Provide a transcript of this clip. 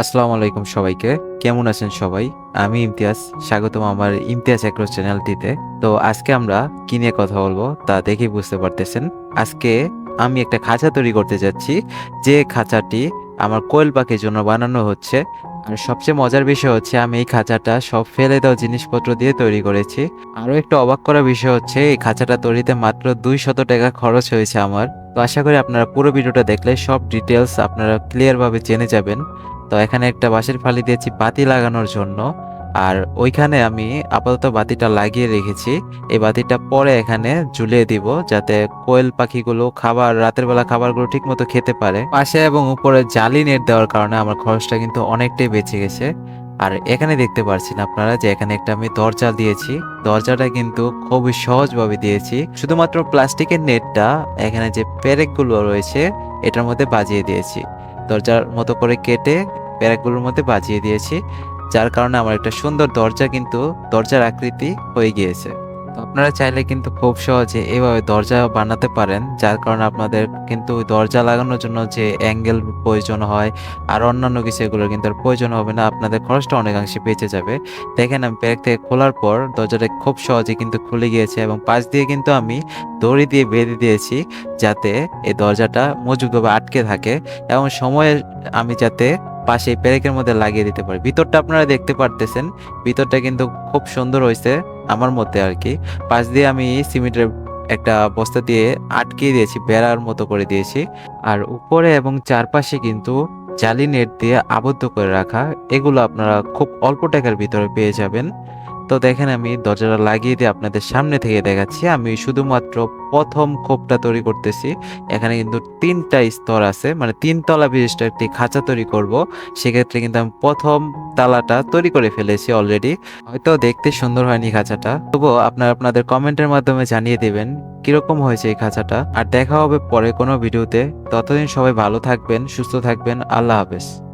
আসসালামু আলাইকুম সবাইকে। কেমন আছেন সবাই? আমি ইমতিয়াজ। স্বাগতম আমার ইমতিয়াজ অ্যাক্রস চ্যানেলটিতে। তো আজকে আমরা কি নিয়ে কথা বলব তা দেখে বুঝতে পারতেছেন। আজকে আমি একটা খাঁচা তৈরি করতে যাচ্ছি। যে খাঁচাটি আমার কোয়েল পাখির জন্য বানানো হচ্ছে। আর সবচেয়ে মজার বিষয় হচ্ছে আমি এই খাঁচাটা সব ফেলে দেওয়া জিনিসপত্র দিয়ে তৈরি করেছি। আরও একটা অবাক করা বিষয় হচ্ছে এই খাঁচাটা তৈরিতে মাত্র দুই শত টাকা খরচ হয়েছে আমার। তো আশা করি আপনারা পুরো ভিডিওটা দেখলে সব ডিটেলস আপনারা ক্লিয়ারভাবে জেনে যাবেন। তো এখানে একটা বাঁশের ফালি দিয়েছি বাতি লাগানোর জন্য। আর ওইখানে আমি আপাতত বাতিটা লাগিয়ে রেখেছি। এই বাতিটা পরে এখানে ঝুলিয়ে দিব যাতে কোয়েল পাখিগুলো খাবার, রাতের বেলা খাবারগুলো ঠিক মতো খেতে পারে। পাশে এবং উপরে জালি নেট দেওয়ার কারণে আমার খরচটা কিন্তু অনেকটাই বেঁচে গেছে। আর এখানে দেখতে পাচ্ছেন আপনারা যে এখানে একটা আমি দরজা দিয়েছি। দরজাটা কিন্তু খুবই সহজভাবে দিয়েছি। শুধুমাত্র প্লাস্টিকের নেটটা এখানে যে পেরেকগুলো রয়েছে, এটার মধ্যে বাজিয়ে দিয়েছি। দরজার মতো করে কেটে প্যারাকগুলোর মধ্যে বাজিয়ে দিয়েছি। যার কারণে আমার একটা সুন্দর দরজা কিন্তু দরজার আকৃতি হয়ে গিয়েছে। তো আপনারা চাইলে কিন্তু খুব সহজে এভাবে দরজা বানাতে পারেন, যার কারণে আপনাদের কিন্তু দরজা লাগানোর জন্য যে অ্যাঙ্গেল প্রয়োজন হয় আর অন্যান্য কিছু এগুলোর কিন্তু আর প্রয়োজন হবে না, আপনাদের খরচটা অনেকাংশে বেঁচে যাবে। দেখেন আমি প্যাক থেকে খোলার পর দরজাটা খুব সহজে কিন্তু খুলে গিয়েছে এবং পাশ দিয়ে কিন্তু আমি দড়ি দিয়ে বেঁধে দিয়েছি যাতে এই দরজাটা মজুগভাবে আটকে থাকে এবং সময়ে আমি যাতে পাশে পেরেকের মধ্যে লাগিয়ে দিতে পারি। ভিতরটা আপনারা দেখতে পারতেছেন। ভিতরটা কিন্তু খুব সুন্দর হয়েছে আমার মতে আর কি। পাশ দিয়ে আমি সিমেন্টের একটা বস্তা দিয়ে আটকিয়ে দিয়েছি, বেড়ার মতো করে দিয়েছি। আর উপরে এবং চারপাশে কিন্তু জালি নেট দিয়ে আবদ্ধ করে রাখা, এগুলো আপনারা খুব অল্প টাকার ভিতরে পেয়ে যাবেন। তো দেখেন আমি দরজাটা লাগিয়ে দিয়ে আপনাদের সামনে থেকে দেখাচ্ছি। আমি শুধুমাত্র প্রথম খোপটা তৈরি করতেছি। এখানে কিন্তু তিনটা স্তর আছে। মানে তিন তলা বিশিষ্ট একটি খাঁচা তৈরি করব। সেক্ষেত্রে কিন্তু আমি প্রথম তালাটা তৈরি করে ফেলেছি অলরেডি হয়তো দেখতে সুন্দর হয়নি খাঁচাটা। তবুও আপনারা আপনাদের কমেন্টের মাধ্যমে জানিয়ে দেবেন, কীরকম হয়েছে এই খাঁচাটা। আর দেখা হবে পরে কোনো ভিডিওতে। ততদিন সবাই ভালো থাকবেন, সুস্থ থাকবেন। আল্লাহ হাফেজ।